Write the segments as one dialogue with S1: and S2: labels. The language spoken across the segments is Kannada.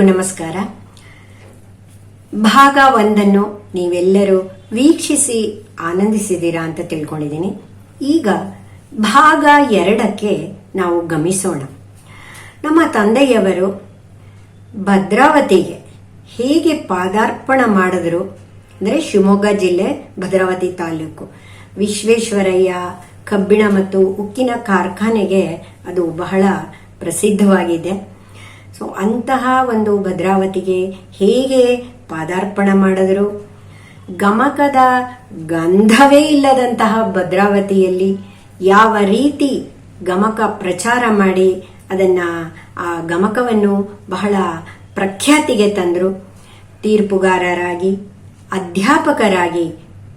S1: ಎಲ್ಲರಿಗೂ ನಮಸ್ಕಾರ. ಭಾಗ ಒಂದನ್ನು ನೀವೆಲ್ಲರೂ ವೀಕ್ಷಿಸಿ ಆನಂದಿಸಿದ್ದೀರಾ ಅಂತ ತಿಳ್ಕೊಂಡಿದ್ದೀನಿ. ಈಗ ಭಾಗ ಎರಡಕ್ಕೆ ನಾವು ಗಮಿಸೋಣ ನಮ್ಮ ತಂದೆಯವರು ಭದ್ರಾವತಿಗೆ ಹೇಗೆ ಪಾದಾರ್ಪಣ ಮಾಡಿದ್ರು ಅಂದರೆ ಶಿವಮೊಗ್ಗ ಜಿಲ್ಲೆ ಭದ್ರಾವತಿ ತಾಲೂಕು. ವಿಶ್ವೇಶ್ವರಯ್ಯ, ಕಬ್ಬಿಣ ಮತ್ತು ಉಕ್ಕಿನ ಕಾರ್ಖಾನೆಗೆ ಅದು ಬಹಳ ಪ್ರಸಿದ್ಧವಾಗಿದೆ. ಸೊ ಅಂತಹ ಒಂದು ಭದ್ರಾವತಿಗೆ ಹೇಗೆ ಪಾದಾರ್ಪಣ ಮಾಡಿದ್ರು? ಗಮಕದ ಗಂಧವೇ ಇಲ್ಲದಂತಹ ಭದ್ರಾವತಿಯಲ್ಲಿ ಯಾವ ರೀತಿ ಗಮಕ ಪ್ರಚಾರ ಮಾಡಿ ಅದನ್ನ ಆ ಗಮಕವನ್ನು ಬಹಳ ಪ್ರಖ್ಯಾತಿಗೆ ತಂದರು? ತೀರ್ಪುಗಾರರಾಗಿ, ಅಧ್ಯಾಪಕರಾಗಿ,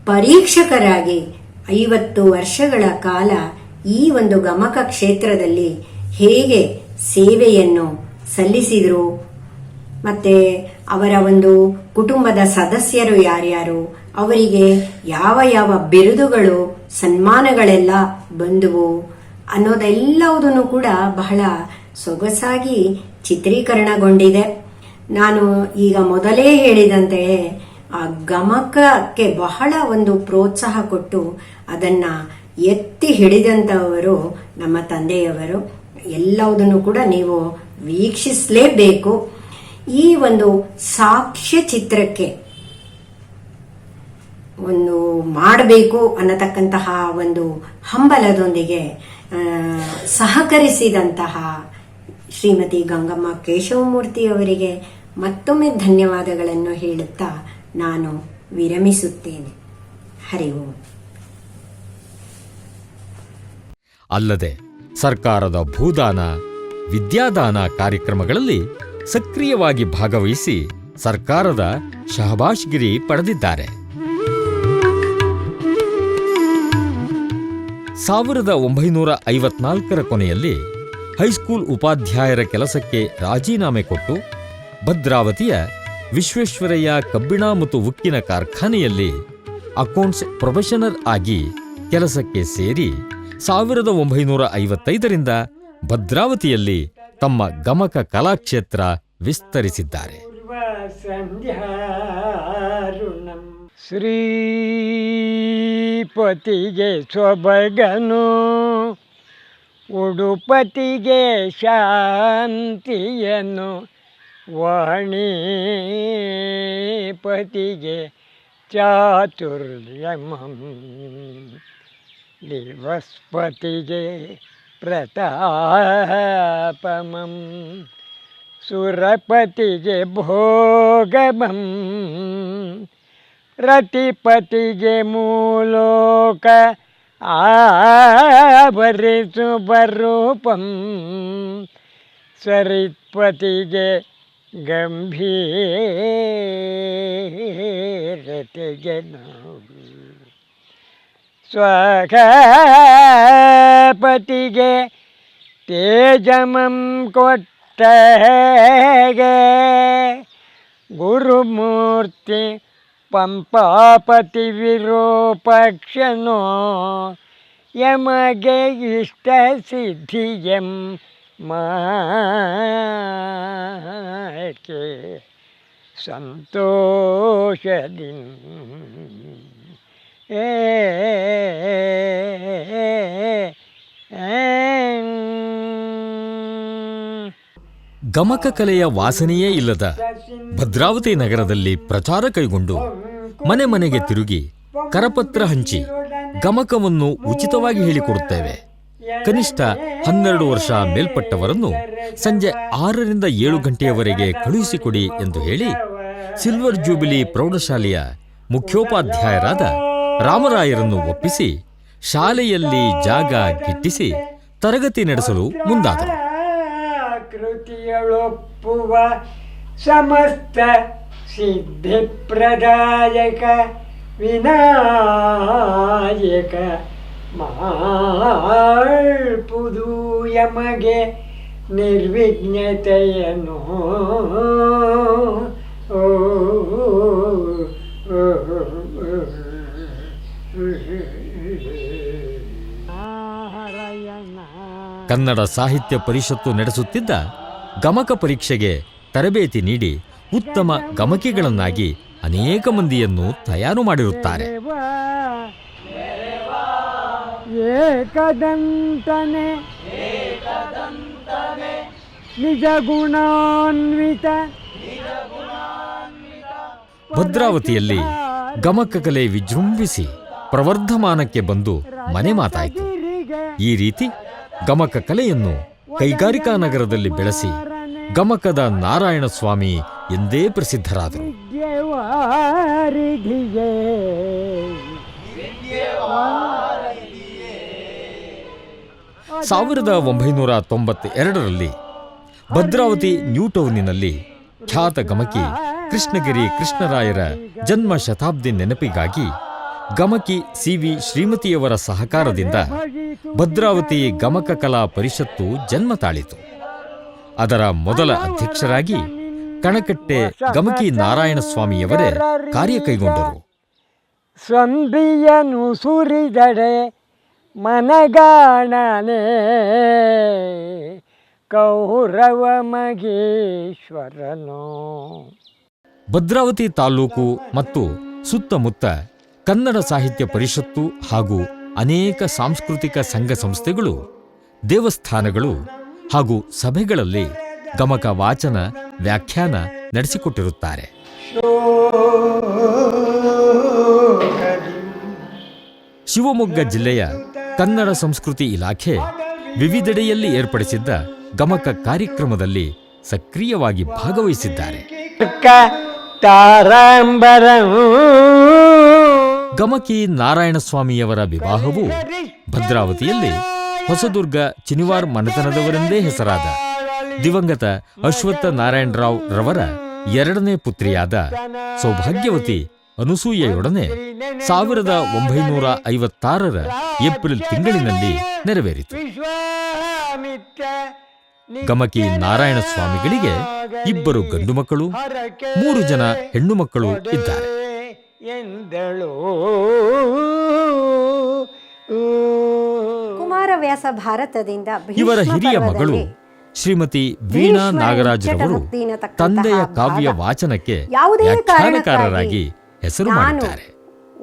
S1: ಪರೀಕ್ಷಕರಾಗಿ ಐವತ್ತು ವರ್ಷಗಳ ಕಾಲ ಈ ಒಂದು ಗಮಕ ಕ್ಷೇತ್ರದಲ್ಲಿ ಹೇಗೆ ಸೇವೆಯನ್ನು ಸಲ್ಲಿಸಿದರು. ಮತ್ತೆ ಅವರ ಒಂದು ಕುಟುಂಬದ ಸದಸ್ಯರು ಯಾರ್ಯಾರು? ಅವರಿಗೆ ಯಾವ ಯಾವ ಬಿರುದುಗಳು, ಸನ್ಮಾನಗಳೆಲ್ಲ ಬಂದುವು? ಅನ್ನೋದೆಲ್ಲವುದನ್ನು ಕೂಡ ಬಹಳ ಸೊಗಸಾಗಿ ಚಿತ್ರೀಕರಣಗೊಂಡಿದೆ. ನಾನು ಈಗ ಮೊದಲೇ ಹೇಳಿದಂತೆ ಆ ಗಮಕಕ್ಕೆ ಬಹಳ ಒಂದು ಪ್ರೋತ್ಸಾಹ ಕೊಟ್ಟು ಅದನ್ನ ಎತ್ತಿ ಹಿಡಿದಂತವರು ನಮ್ಮ ತಂದೆಯವರು. ಎಲ್ಲವುದನ್ನು ಕೂಡ ನೀವು ವೀಕ್ಷಿಸಲೇಬೇಕು. ಈ ಒಂದು ಸಾಕ್ಷ್ಯ ಚಿತ್ರಕ್ಕೆ ಒಂದು ಮಾಡಬೇಕು ಅನ್ನತಕ್ಕಂತಹ ಒಂದು ಹಂಬಲದೊಂದಿಗೆ ಸಹಕರಿಸಿದಂತಹ ಶ್ರೀಮತಿ ಗಂಗಮ್ಮ ಕೇಶವಮೂರ್ತಿ ಅವರಿಗೆ ಮತ್ತೊಮ್ಮೆ ಧನ್ಯವಾದಗಳನ್ನು ಹೇಳುತ್ತಾ ನಾನು ವಿರಮಿಸುತ್ತೇನೆ. ಹರಿ ಓಂ.
S2: ಅಲ್ಲದೆ ಸರ್ಕಾರದ ಭೂದಾನ, ವಿದ್ಯಾದಾನ ಕಾರ್ಯಕ್ರಮಗಳಲ್ಲಿ ಸಕ್ರಿಯವಾಗಿ ಭಾಗವಹಿಸಿ ಸರ್ಕಾರದ ಶಹಬಾಷ್ಗಿರಿ ಪಡೆದಿದ್ದಾರೆ. ಸಾವಿರದ ಒಂಬೈನೂರ ಐವತ್ನಾಲ್ಕರ ಕೊನೆಯಲ್ಲಿ ಹೈಸ್ಕೂಲ್ ಉಪಾಧ್ಯಾಯರ ಕೆಲಸಕ್ಕೆ ರಾಜೀನಾಮೆ ಕೊಟ್ಟು ಭದ್ರಾವತಿಯ ವಿಶ್ವೇಶ್ವರಯ್ಯ ಕಬ್ಬಿಣ ಮತ್ತು ಉಕ್ಕಿನ ಕಾರ್ಖಾನೆಯಲ್ಲಿ ಅಕೌಂಟ್ಸ್ ಪ್ರೊಫೆಷನರ್ ಆಗಿ ಕೆಲಸಕ್ಕೆ ಸೇರಿ ಸಾವಿರದ ಒಂಬೈನೂರ ಐವತ್ತೈದರಿಂದ ಭದ್ರಾವತಿಯಲ್ಲಿ ತಮ್ಮ ಗಮಕ ಕಲಾಕ್ಷೇತ್ರ ವಿಸ್ತರಿಸಿದ್ದಾರೆ.
S3: ಶ್ರೀಪತಿಗೆ ಸೊಬಗನು ಉಡುಪತಿಗೆ ಶಾಂತಿಯನ್ನು ವಾಣಿಪತಿಗೆ ಚಾತುರ್ಯಮಂ. बृहस्पति प्रतापम सुरपति जे भोगम रतिपति जे मूलोक आवरिसुपरूपं सरित्पतिजे गम्भीरतिजनो ಗಂಭೀರತೆಗೆ ನಾವು ಕೊಟ್ಟ ತೇಜಮಂ ಕೊಟ್ಟಗೆ ಗುರುಮೂರ್ತಿ ಪಂಪಾಪತಿ ವಿರೂಪಕ್ಷನೋ ಯಮಗೆ ಇಷ್ಟ ಸಿದ್ಧಿಯಂ ಮಾಕೆ ಸಂತೋಷದಿಂದ
S2: ಗಮಕ ಕಲೆಯ ವಾಸನೆಯೇ ಇಲ್ಲದ ಭದ್ರಾವತಿ ನಗರದಲ್ಲಿ ಪ್ರಚಾರ ಕೈಗೊಂಡು ಮನೆ ಮನೆಗೆ ತಿರುಗಿ ಕರಪತ್ರ ಹಂಚಿ ಗಮಕವನ್ನು ಉಚಿತವಾಗಿ ಹೇಳಿಕೊಡುತ್ತೇವೆ ಕನಿಷ್ಠ ಹನ್ನೆರಡು ವರ್ಷ ಮೇಲ್ಪಟ್ಟವರನ್ನು ಸಂಜೆ ಆರರಿಂದ ಏಳು ಗಂಟೆಯವರೆಗೆ ಕಳುಹಿಸಿಕೊಡಿ ಎಂದು ಹೇಳಿ ಸಿಲ್ವರ್ ಜೂಬಿಲಿ ಪ್ರೌಢಶಾಲೆಯ ಮುಖ್ಯೋಪಾಧ್ಯಾಯರಾದ ರಾಮರಾಯರನ್ನು ಒಪ್ಪಿಸಿ, ಶಾಲೆಯಲ್ಲಿ ಜಾಗ ಗಿಟ್ಟಿಸಿ ತರಗತಿ ನಡೆಸಲು ಮುಂದಾದರು.
S3: ಕೃತಿಯಳೊಪ್ಪುವ ಸಮಸ್ತ ಸಿದ್ಧಿಪ್ರದಾಯಕ ವಿನಾಯಕ ಮಾಳ್ಪುದು ಯಮಗೆ ನಿರ್ವಿಘ್ನತೆಯನ್ನು. ಓ
S2: ಕನ್ನಡ ಸಾಹಿತ್ಯ ಪರಿಷತ್ತು ನಡೆಸುತ್ತಿದ್ದ ಗಮಕ ಪರೀಕ್ಷೆಗೆ ತರಬೇತಿ ನೀಡಿ ಉತ್ತಮ ಗಮಕಿಗಳನ್ನಾಗಿ ಅನೇಕ ಮಂದಿಯನ್ನು ತಯಾರು ಮಾಡಿರುತ್ತಾರೆ.
S3: ಏಕದಂತನೆ ನಿಜ ಗುಣಾನ್ವಿತ
S2: ಭದ್ರಾವತಿಯಲ್ಲಿ ಗಮಕ ಕಲೆ ವಿಜೃಂಭಿಸಿ ಪ್ರವರ್ಧಮಾನಕ್ಕೆ ಬಂದು ಮನೆ ಮಾತಾಯಿತು. ಈ ರೀತಿ ಗಮಕ ಕಲೆಯನ್ನು ಕೈಗಾರಿಕಾ ನಗರದಲ್ಲಿ ಬೆಳೆಸಿ ಗಮಕದ ನಾರಾಯಣ ಸ್ವಾಮಿ ಎಂದೇ ಪ್ರಸಿದ್ಧರಾದರು. ಸಾವಿರದ ಒಂಬೈನೂರ ತೊಂಬತ್ತ ಎರಡರಲ್ಲಿ ಭದ್ರಾವತಿ ನ್ಯೂಟೌನಿನಲ್ಲಿ ಖ್ಯಾತ ಗಮಕಿ ಕೃಷ್ಣಗಿರಿ ಕೃಷ್ಣರಾಯರ ಜನ್ಮ ಶತಾಬ್ದಿ ನೆನಪಿಗಾಗಿ ಗಮಕಿ ಸಿ ವಿ ಶ್ರೀಮತಿಯವರ ಸಹಕಾರದಿಂದ ಭದ್ರಾವತಿ ಗಮಕ ಕಲಾ ಪರಿಷತ್ತು ಜನ್ಮ ತಾಳಿತು. ಅದರ ಮೊದಲ ಅಧ್ಯಕ್ಷರಾಗಿ ಕಣಕಟ್ಟೆ ಗಮಕಿ ನಾರಾಯಣ ಸ್ವಾಮಿಯವರೇ ಕಾರ್ಯ ಕೈಗೊಂಡರು
S3: ಸಂಬಿಯನು ಸುರಿದಡೆ ಮನಗಾಣನೆ ಕೌರವ ಮಗೇಶ್ವರನು
S2: ಭದ್ರಾವತಿ ತಾಲೂಕು ಮತ್ತು ಸುತ್ತಮುತ್ತ ಕನ್ನಡ ಸಾಹಿತ್ಯ ಪರಿಷತ್ತು ಹಾಗೂ ಅನೇಕ ಸಾಂಸ್ಕೃತಿಕ ಸಂಘ ಸಂಸ್ಥೆಗಳು, ದೇವಸ್ಥಾನಗಳು ಹಾಗೂ ಸಭೆಗಳಲ್ಲಿ ಗಮಕ ವಾಚನ ವ್ಯಾಖ್ಯಾನ ನಡೆಸಿಕೊಟ್ಟಿರುತ್ತಾರೆ. ಶಿವಮೊಗ್ಗ ಜಿಲ್ಲೆಯ ಕನ್ನಡ ಸಂಸ್ಕೃತಿ ಇಲಾಖೆ ವಿವಿಧೆಡೆಯಲ್ಲಿ ಏರ್ಪಡಿಸಿದ್ದ ಗಮಕ ಕಾರ್ಯಕ್ರಮದಲ್ಲಿ ಸಕ್ರಿಯವಾಗಿ ಭಾಗವಹಿಸಿದ್ದಾರೆ. ಗಮಕಿ ನಾರಾಯಣಸ್ವಾಮಿಯವರ ವಿವಾಹವು ಭದ್ರಾವತಿಯಲ್ಲಿ ಹೊಸದುರ್ಗ ಚಿನಿವಾರ್ ಮನೆತನದವರೆಂದೇ ಹೆಸರಾದ ದಿವಂಗತ ಅಶ್ವತ್ಥ ನಾರಾಯಣರಾವ್ ರವರ ಎರಡನೇ ಪುತ್ರಿಯಾದ ಸೌಭಾಗ್ಯವತಿ ಅನುಸೂಯೆಯೊಡನೆ ಸಾವಿರದ ಒಂಬೈನೂರ ಐವತ್ತಾರರ ಏಪ್ರಿಲ್ ತಿಂಗಳಿನಲ್ಲಿ ನೆರವೇರಿತು. ಗಮಕಿ ನಾರಾಯಣ ಸ್ವಾಮಿಗಳಿಗೆ ಇಬ್ಬರು ಗಂಡು ಮಕ್ಕಳು, ಮೂರು ಜನ ಹೆಣ್ಣು ಮಕ್ಕಳು ಇದ್ದಾರೆ.
S3: ಎಂದಳು.
S1: ಕುಮಾರವ್ಯಾಸ ಭಾರತದಿಂದ
S2: ಇವರ ಹಿರಿಯ ಮಗಳು ಶ್ರೀಮತಿ ವೀಣಾ
S1: ನಾಗರಾಜ್
S2: ನಾಗರಾಜ್ರವರು ತಂದೆಯ ಕಾವ್ಯ ವಾಚನಕ್ಕೆ
S1: ಯಾವುದೇ
S2: ಕಾರಣಕಾರರಾಗಿ ಹೆಸರು
S1: ನಾನು
S2: ಮಾಡಿದ್ದಾರೆ.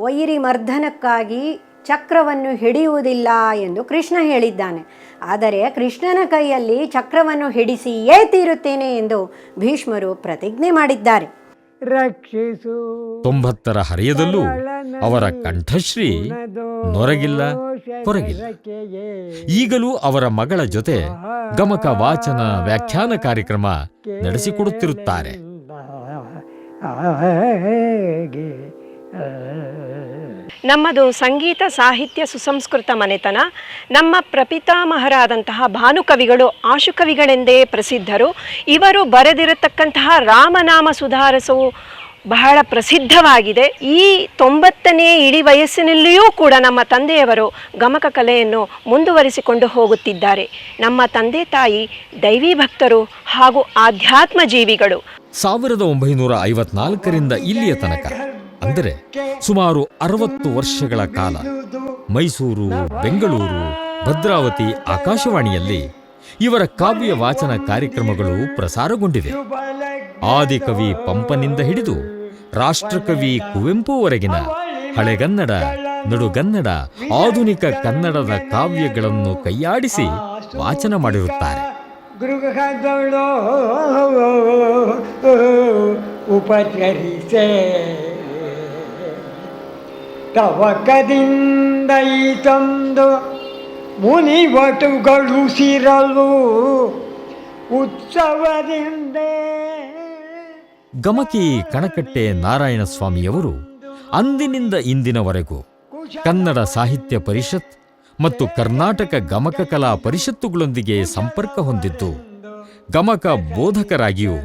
S1: ವೈರಿ ಮರ್ಧನಕ್ಕಾಗಿ ಚಕ್ರವನ್ನು ಹಿಡಿಯುವುದಿಲ್ಲ ಎಂದು ಕೃಷ್ಣ ಹೇಳಿದ್ದಾನೆ. ಆದರೆ ಕೃಷ್ಣನ ಕೈಯಲ್ಲಿ ಚಕ್ರವನ್ನು ಹಿಡಿಸಿಯೇ ತೀರುತ್ತೇನೆ ಎಂದು ಭೀಷ್ಮರು ಪ್ರತಿಜ್ಞೆ ಮಾಡಿದ್ದಾರೆ.
S3: ರಕ್ಷಿಸು.
S2: ತೊಂಬತ್ತರ ಹರಿಯದಲ್ಲೂ ಅವರ ಕಂಠಶ್ರೀ ನೊರಗಿಲ್ಲ ಹೊರಗಿಲ್ಲ ಈಗಲೂ ಅವರ ಮಗಳ ಜೊತೆ ಗಮಕ ವಾಚನ ವ್ಯಾಖ್ಯಾನ ಕಾರ್ಯಕ್ರಮ ನಡೆಸಿಕೊಡುತ್ತಿರುತ್ತಾರೆ.
S4: ನಮ್ಮದು ಸಂಗೀತ, ಸಾಹಿತ್ಯ, ಸುಸಂಸ್ಕೃತ ಮನೆತನ, ನಮ್ಮ ಪ್ರಪಿತಾಮಹರಾದಂತಹ ಭಾನುಕವಿಗಳು ಆಶುಕವಿಗಳೆಂದೇ ಪ್ರಸಿದ್ಧರು. ಇವರು ಬರೆದಿರತಕ್ಕಂತಹ ರಾಮನಾಮ ಸುಧಾರಸವು ಬಹಳ ಪ್ರಸಿದ್ಧವಾಗಿದೆ. ಈ ತೊಂಬತ್ತನೇ ಇಳಿ ವಯಸ್ಸಿನಲ್ಲಿಯೂ ಕೂಡ ನಮ್ಮ ತಂದೆಯವರು ಗಮಕ ಕಲೆಯನ್ನು ಮುಂದುವರಿಸಿಕೊಂಡು ಹೋಗುತ್ತಿದ್ದಾರೆ. ನಮ್ಮ ತಂದೆ ತಾಯಿ, ದೈವಿ ಭಕ್ತರು ಹಾಗೂ ಆಧ್ಯಾತ್ಮ ಜೀವಿಗಳು.
S2: ಸಾವಿರದ ಒಂಬೈನೂರ ಐವತ್ನಾಲ್ಕರಿಂದ ಇಲ್ಲಿಯ ತನಕ ಅಂದರೆ ಸುಮಾರು ಅರವತ್ತು ವರ್ಷಗಳ ಕಾಲ ಮೈಸೂರು, ಬೆಂಗಳೂರು, ಭದ್ರಾವತಿ ಆಕಾಶವಾಣಿಯಲ್ಲಿ ಇವರ ಕಾವ್ಯ ವಾಚನ ಕಾರ್ಯಕ್ರಮಗಳು ಪ್ರಸಾರಗೊಂಡಿವೆ. ಆದಿಕವಿ ಪಂಪನಿಂದ ಹಿಡಿದು ರಾಷ್ಟ್ರಕವಿ ಕುವೆಂಪುವರೆಗಿನ ಹಳೆಗನ್ನಡ ನಡುಗನ್ನಡ ಆಧುನಿಕ ಕನ್ನಡದ ಕಾವ್ಯಗಳನ್ನು ಕೈಯಾಡಿಸಿ ವಾಚನ ಮಾಡಿರುತ್ತಾರೆ.
S3: ಉಪಚರಿಸೇ. ತವಕದಿಂದ ಈ ತಂದು ಉತ್ಸವದಿಂದ ಸಿರಲು
S2: ಗಮಕಿ ಕಣಕಟ್ಟೆ ನಾರಾಯಣ ಸ್ವಾಮಿಯವರು ಅಂದಿನಿಂದ ಇಂದಿನವರೆಗೂ ಕನ್ನಡ ಸಾಹಿತ್ಯ ಪರಿಷತ್ ಮತ್ತು ಕರ್ನಾಟಕ ಗಮಕ ಕಲಾ ಪರಿಷತ್ತುಗಳೊಂದಿಗೆ ಸಂಪರ್ಕ ಹೊಂದಿದ್ದು, ಗಮಕ ಬೋಧಕರಾಗಿಯೂ,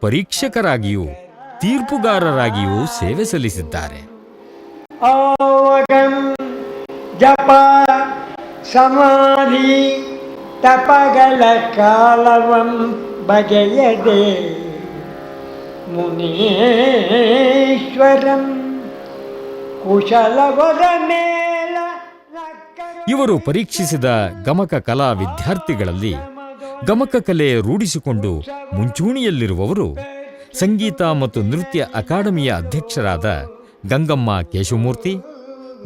S2: ಪರೀಕ್ಷಕರಾಗಿಯೂ, ತೀರ್ಪುಗಾರರಾಗಿಯೂ ಸೇವೆ ಸಲ್ಲಿಸಿದ್ದಾರೆ.
S3: ಆವಗಂ ಜಪ ಸಮಾಧಿ ತಪಗಳ ಕಾಲವಂ ಬಗೆಯದೆ ಮುನೀಶ್ವರಂ ಕುಶಲವರ
S2: ಇವರು ಪರೀಕ್ಷಿಸಿದ ಗಮಕ ಕಲಾ ವಿದ್ಯಾರ್ಥಿಗಳಲ್ಲಿ ಗಮಕ ಕಲೆ ರೂಢಿಸಿಕೊಂಡು ಮುಂಚೂಣಿಯಲ್ಲಿರುವವರು ಸಂಗೀತ ಮತ್ತು ನೃತ್ಯ ಅಕಾಡೆಮಿಯ ಅಧ್ಯಕ್ಷರಾದ ಗಂಗಮ್ಮ ಕೇಶವಮೂರ್ತಿ,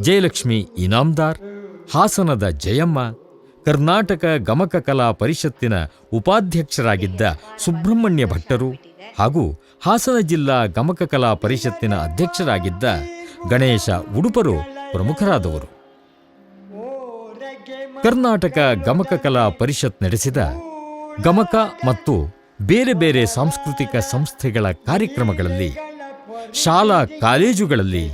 S2: ಜಯಲಕ್ಷ್ಮಿ ಇನಾಮ್ದಾರ್, ಹಾಸನದ ಜಯಮ್ಮ, ಕರ್ನಾಟಕ ಗಮಕ ಕಲಾ ಪರಿಷತ್ತಿನ ಉಪಾಧ್ಯಕ್ಷರಾಗಿದ್ದ ಸುಬ್ರಹ್ಮಣ್ಯ ಭಟ್ಟರು ಹಾಗೂ ಹಾಸನ ಜಿಲ್ಲಾ ಗಮಕ ಕಲಾ ಪರಿಷತ್ತಿನ ಅಧ್ಯಕ್ಷರಾಗಿದ್ದ ಗಣೇಶ ಉಡುಪರು ಪ್ರಮುಖರಾದವರು. ಕರ್ನಾಟಕ ಗಮಕ ಕಲಾ ಪರಿಷತ್ ನಡೆಸಿದ ಗಮಕ ಮತ್ತು ಬೇರೆ ಬೇರೆ ಸಾಂಸ್ಕೃತಿಕ ಸಂಸ್ಥೆಗಳ ಕಾರ್ಯಕ್ರಮಗಳಲ್ಲಿ ಶಾಲಾ ಕಾಲೇಜುಗಳಲ್ಲಿ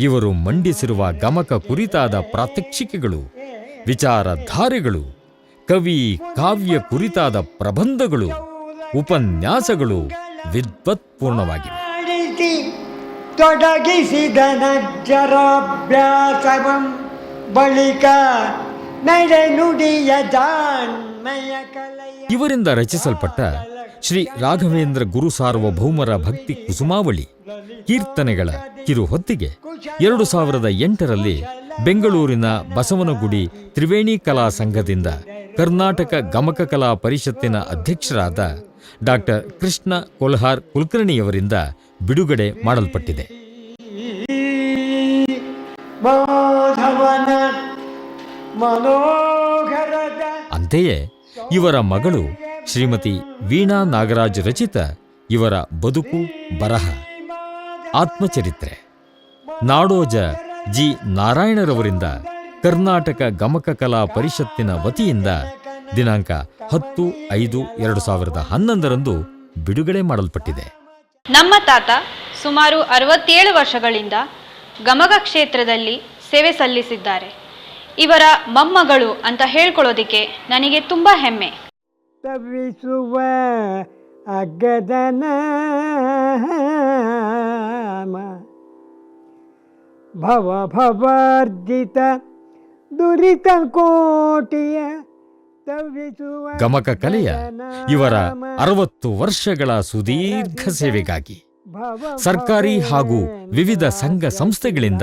S2: ಇವರು ಮಂಡಿಸಿರುವ ಗಮಕ ಕುರಿತಾದ ಪ್ರಾತ್ಯಕ್ಷಿಕೆಗಳು ವಿಚಾರಧಾರೆಗಳು ಕವಿ ಕಾವ್ಯ ಕುರಿತಾದ ಪ್ರಬಂಧಗಳು ಉಪನ್ಯಾಸಗಳು ವಿದ್ವತ್ಪೂರ್ಣವಾಗಿವೆ.
S3: ಬಳಿಕ
S2: ಇವರಿಂದ ರಚಿಸಲ್ಪಟ್ಟ ಶ್ರೀ ರಾಘವೇಂದ್ರ ಗುರು ಸಾರ್ವಭೌಮರ ಭಕ್ತಿ ಕುಸುಮಾವಳಿ. ಕೀರ್ತನೆಗಳ ಕಿರು ಹೊತ್ತಿಗೆ ಎರಡು ಸಾವಿರದ ಎಂಟರಲ್ಲಿ ಬೆಂಗಳೂರಿನ ಬಸವನಗುಡಿ ತ್ರಿವೇಣಿ ಕಲಾ ಸಂಘದಿಂದ ಕರ್ನಾಟಕ ಗಮಕ ಕಲಾ ಪರಿಷತ್ತಿನ ಅಧ್ಯಕ್ಷರಾದ ಡಾಕ್ಟರ್ ಕೃಷ್ಣ ಕೊಲ್ಹಾರ್ ಕುಲಕರ್ಣಿಯವರಿಂದ ಬಿಡುಗಡೆ ಮಾಡಲ್ಪಟ್ಟಿದೆ. ಅಂತೆಯೇ ಇವರ ಮಗಳು ಶ್ರೀಮತಿ ವೀಣಾ ನಾಗರಾಜ್ ರಚಿತ ಇವರ ಬದುಕು ಬರಹ. ಆತ್ಮಚರಿತ್ರೆ. ನಾಡೋಜ ಜಿ. ನಾರಾಯಣರವರಿಂದ ಕರ್ನಾಟಕ ಗಮಕ ಕಲಾ ಪರಿಷತ್ತಿನ ವತಿಯಿಂದ ದಿನಾಂಕ ಹತ್ತು ಐದು ಎರಡು ಸಾವಿರದ ಹನ್ನೊಂದರಂದು ಬಿಡುಗಡೆ ಮಾಡಲ್ಪಟ್ಟಿದೆ.
S5: ನಮ್ಮ ತಾತ ಸುಮಾರು ಅರವತ್ತೇಳು ವರ್ಷಗಳಿಂದ ಗಮಕ ಕ್ಷೇತ್ರದಲ್ಲಿ ಸೇವೆ ಸಲ್ಲಿಸಿದ್ದಾರೆ. ಇವರ ಮೊಮ್ಮಗಳು ಅಂತ ಹೇಳ್ಕೊಳ್ಳೋದಿಕ್ಕೆ ನನಗೆ ತುಂಬ ಹೆಮ್ಮೆ.
S3: ತವಿಸುವ ಅಗ್ಗದನ ಭವ ಭವಾರ್ಜಿತ ದುರಿತ ಕೋಟಿಯ
S2: ಗಮಕ ಕಲೆಯ ಇವರ. ಅರವತ್ತು ವರ್ಷಗಳ ಸುದೀರ್ಘ ಸೇವೆಗಾಗಿ ಸರ್ಕಾರಿ ಹಾಗೂ ವಿವಿಧ ಸಂಘ ಸಂಸ್ಥೆಗಳಿಂದ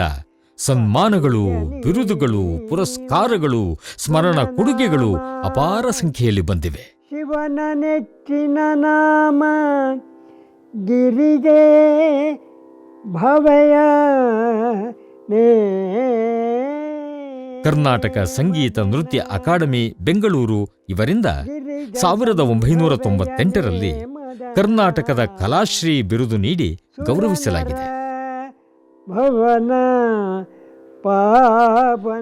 S2: ಸನ್ಮಾನಗಳು ಬಿರುದುಗಳು ಪುರಸ್ಕಾರಗಳು ಸ್ಮರಣ ಕೊಡುಗೆಗಳು ಅಪಾರ ಸಂಖ್ಯೆಯಲ್ಲಿ ಬಂದಿವೆ.
S3: ಶಿವನ ನೆಚ್ಚಿನ ನಾಮ ಗಿರಿಗೆ ಭವಯ
S2: ಕರ್ನಾಟಕ ಸಂಗೀತ ನೃತ್ಯ ಅಕಾಡೆಮಿ ಬೆಂಗಳೂರು. ಇವರಿಂದ ಸಾವಿರದ ಒಂಬೈನೂರ ತೊಂಬತ್ತೆಂಟರಲ್ಲಿ ಕರ್ನಾಟಕದ ಕಲಾಶ್ರೀ ಬಿರುದು ನೀಡಿ ಗೌರವಿಸಲಾಗಿದೆ.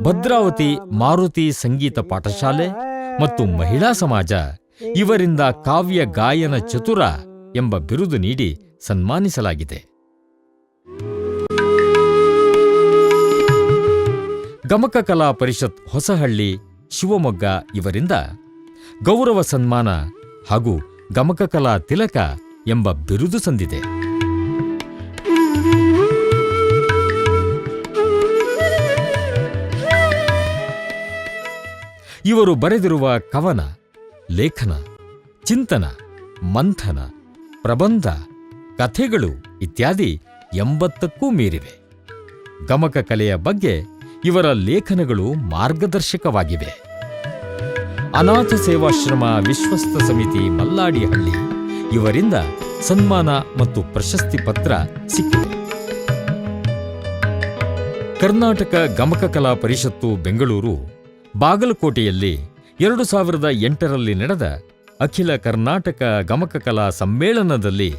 S2: ಭದ್ರಾವತಿ ಮಾರುತಿ ಸಂಗೀತ ಪಾಠಶಾಲೆ ಮತ್ತು ಮಹಿಳಾ ಸಮಾಜ. ಇವರಿಂದ ಕಾವ್ಯ ಗಾಯನ ಚತುರ ಎಂಬ ಬಿರುದು ನೀಡಿ ಸನ್ಮಾನಿಸಲಾಗಿದೆ. ಗಮಕ ಕಲಾ ಪರಿಷತ್ ಹೊಸಹಳ್ಳಿ, ಶಿವಮೊಗ್ಗ ಇವರಿಂದ ಗೌರವ ಸನ್ಮಾನ ಹಾಗೂ ಗಮಕ ಕಲಾ ತಿಲಕ ಎಂಬ ಬಿರುದು ಸಂದಿದೆ. ಇವರು ಬರೆದಿರುವ ಕವನ, ಲೇಖನ, ಚಿಂತನ, ಮಂಥನ, ಪ್ರಬಂಧ, ಕಥೆಗಳು ಇತ್ಯಾದಿ ಎಂಬತ್ತಕ್ಕೂ ಮೀರಿವೆ. ಗಮಕ ಕಲೆಯ ಬಗ್ಗೆ ಇವರ ಲೇಖನಗಳು ಮಾರ್ಗದರ್ಶಕವಾಗಿವೆ. ಅನಾಥ ಸೇವಾಶ್ರಮ ವಿಶ್ವಸ್ತ ಸಮಿತಿ ಮಲ್ಲಾಡಿಹಳ್ಳಿ ಇವರಿಂದ ಸನ್ಮಾನ ಮತ್ತು ಪ್ರಶಸ್ತಿ ಪತ್ರ ಸಿಕ್ಕಿದೆ. ಕರ್ನಾಟಕ ಗಮಕ ಕಲಾ ಪರಿಷತ್ತು ಬೆಂಗಳೂರು ಬಾಗಲಕೋಟೆಯಲ್ಲಿ ಎರಡು ಸಾವಿರದ ಎಂಟರಲ್ಲಿ ನಡೆದ ಅಖಿಲ ಕರ್ನಾಟಕ ಗಮಕ ಕಲಾ ಸಮ್ಮೇಳನದಲ್ಲಿ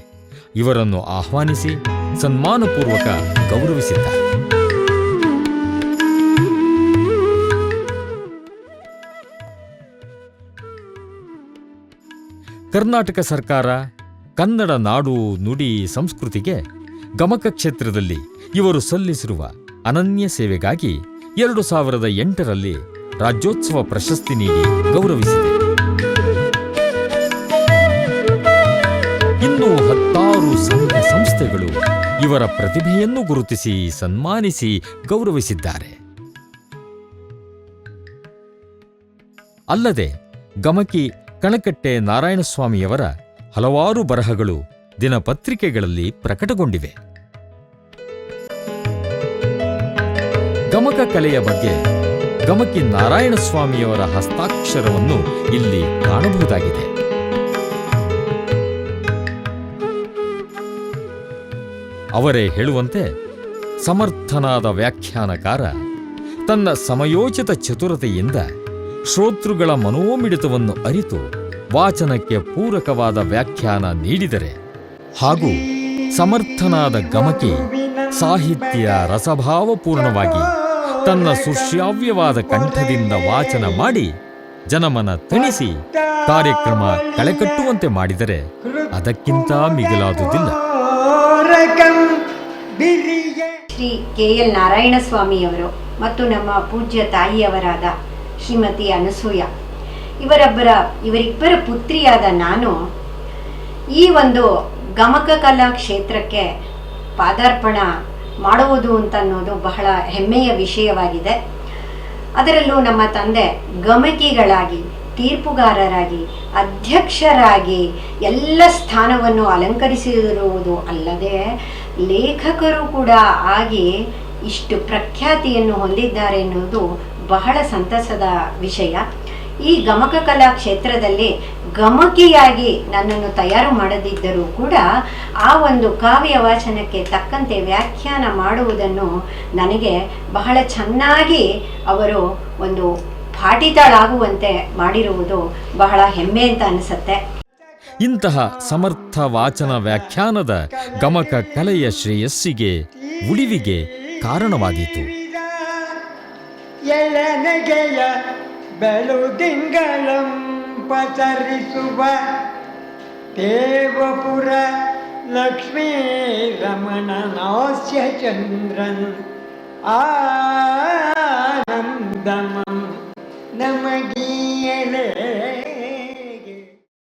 S2: ಇವರನ್ನು ಆಹ್ವಾನಿಸಿ ಸನ್ಮಾನಪೂರ್ವಕ ಗೌರವಿಸಿದ್ದಾರೆ. ಕರ್ನಾಟಕ ಸರ್ಕಾರ ಕನ್ನಡ ನಾಡು ನುಡಿ ಸಂಸ್ಕೃತಿಗೆ ಗಮಕ ಕ್ಷೇತ್ರದಲ್ಲಿ ಇವರು ಸಲ್ಲಿಸಿರುವ ಅನನ್ಯ ಸೇವೆಗಾಗಿ ಎರಡು ಸಾವಿರದ ಎಂಟರಲ್ಲಿ ರಾಜ್ಯೋತ್ಸವ ಪ್ರಶಸ್ತಿ ನೀಡಿ ಗೌರವಿಸಿದೆ. ಇನ್ನೂ ಹತ್ತಾರು ಸಂಘ ಸಂಸ್ಥೆಗಳು ಇವರ ಪ್ರತಿಭೆಯನ್ನು ಗುರುತಿಸಿ ಸನ್ಮಾನಿಸಿ ಗೌರವಿಸಿದ್ದಾರೆ. ಅಲ್ಲದೆ ಗಮಕಿ ಕಣಕಟ್ಟೆ ನಾರಾಯಣಸ್ವಾಮಿಯವರ ಹಲವಾರು ಬರಹಗಳು ದಿನಪತ್ರಿಕೆಗಳಲ್ಲಿ ಪ್ರಕಟಗೊಂಡಿವೆ. ಗಮಕ ಕಲೆಯ ಬಗ್ಗೆ ಗಮಕಿ ನಾರಾಯಣಸ್ವಾಮಿಯವರ ಹಸ್ತಾಕ್ಷರವನ್ನು ಇಲ್ಲಿ ಕಾಣಬಹುದಾಗಿದೆ. ಅವರೇ ಹೇಳುವಂತೆ ಸಮರ್ಥನಾದ ವ್ಯಾಖ್ಯಾನಕಾರ ತನ್ನ ಸಮಯೋಚಿತ ಚತುರತೆಯಿಂದ ಶ್ರೋತೃಗಳ ಮನೋಮಿಡಿತವನ್ನು ಅರಿತು ವಾಚನಕ್ಕೆ ಪೂರಕವಾದ ವ್ಯಾಖ್ಯಾನ ನೀಡಿದರೆ ಹಾಗೂ ಸಮರ್ಥನಾದ ಗಮಕಿ ಸಾಹಿತ್ಯ ರಸಭಾವಪೂರ್ಣವಾಗಿ ತನ್ನ ಸುಶ್ರಾವ್ಯವಾದ ಕಂಠದಿಂದ ವಾಚನ ಮಾಡಿ ಜನಮನ ತಣಿಸಿ ಕಾರ್ಯಕ್ರಮ ಕಳೆಕಟ್ಟುವಂತೆ ಮಾಡಿದರೆ ಅದಕ್ಕಿಂತ ಮಿಗಿಲಾದುದಿಲ್ಲ.
S1: ಶ್ರೀ ಕೆ ಎಲ್ ನಾರಾಯಣಸ್ವಾಮಿಯವರು ಮತ್ತು ನಮ್ಮ ಪೂಜ್ಯ ತಾಯಿಯವರಾದ ಶ್ರೀಮತಿ ಅನಸೂಯ. ಇವರೊಬ್ಬರ, ಇವರಿಬ್ಬರ ಪುತ್ರಿಯಾದ ನಾನು ಈ ಒಂದು ಗಮಕ ಕಲಾ ಕ್ಷೇತ್ರಕ್ಕೆ ಪಾದಾರ್ಪಣ ಮಾಡುವುದು ಅಂತ ಅನ್ನೋದು ಬಹಳ ಹೆಮ್ಮೆಯ ವಿಷಯವಾಗಿದೆ. ಅದರಲ್ಲೂ ನಮ್ಮ ತಂದೆ ಗಮಕಿಗಳಾಗಿ, ತೀರ್ಪುಗಾರರಾಗಿ, ಅಧ್ಯಕ್ಷರಾಗಿ ಎಲ್ಲ ಸ್ಥಾನವನ್ನು ಅಲಂಕರಿಸಿರುವುದು ಅಲ್ಲದೆ ಲೇಖಕರು ಕೂಡ ಆಗಿ ಇಷ್ಟು ಪ್ರಖ್ಯಾತಿಯನ್ನು ಹೊಂದಿದ್ದಾರೆ ಎನ್ನುವುದು ಬಹಳ ಸಂತಸದ ವಿಷಯ. ಈ ಗಮಕ ಕಲಾ ಕ್ಷೇತ್ರದಲ್ಲಿ ಗಮಕಿಯಾಗಿ ನನ್ನನ್ನು ತಯಾರು ಮಾಡದಿದ್ದರೂ ಕೂಡ ಆ ಒಂದು ಕಾವ್ಯ ವಾಚನಕ್ಕೆ ತಕ್ಕಂತೆ ವ್ಯಾಖ್ಯಾನ ಮಾಡುವುದನ್ನು ನನಗೆ ಬಹಳ ಚೆನ್ನಾಗಿ ಅವರು ಒಂದು ಪಾಠಿತಳಾಗುವಂತೆ ಮಾಡಿರುವುದು ಬಹಳ ಹೆಮ್ಮೆ ಅಂತ ಅನಿಸುತ್ತೆ.
S2: ಇಂತಹ ಸಮರ್ಥ ವಾಚನ ವ್ಯಾಖ್ಯಾನದ ಗಮಕ ಕಲೆಯ ಶ್ರೇಯಸ್ಸಿಗೆ, ಉಳಿವಿಗೆ ಕಾರಣವಾದೀತು.
S3: ಎಳನಗೆಯ ಬೆಳುದಿಂಗಳಂ ಪಸರಿಸುವ ದೇವಪುರ ಲಕ್ಷ್ಮೀ ರಮಣ ನಾಸ್ಯ ಚಂದ್ರನ್ ಆನಂದಮಂ ನಮಗೀಯಲೇ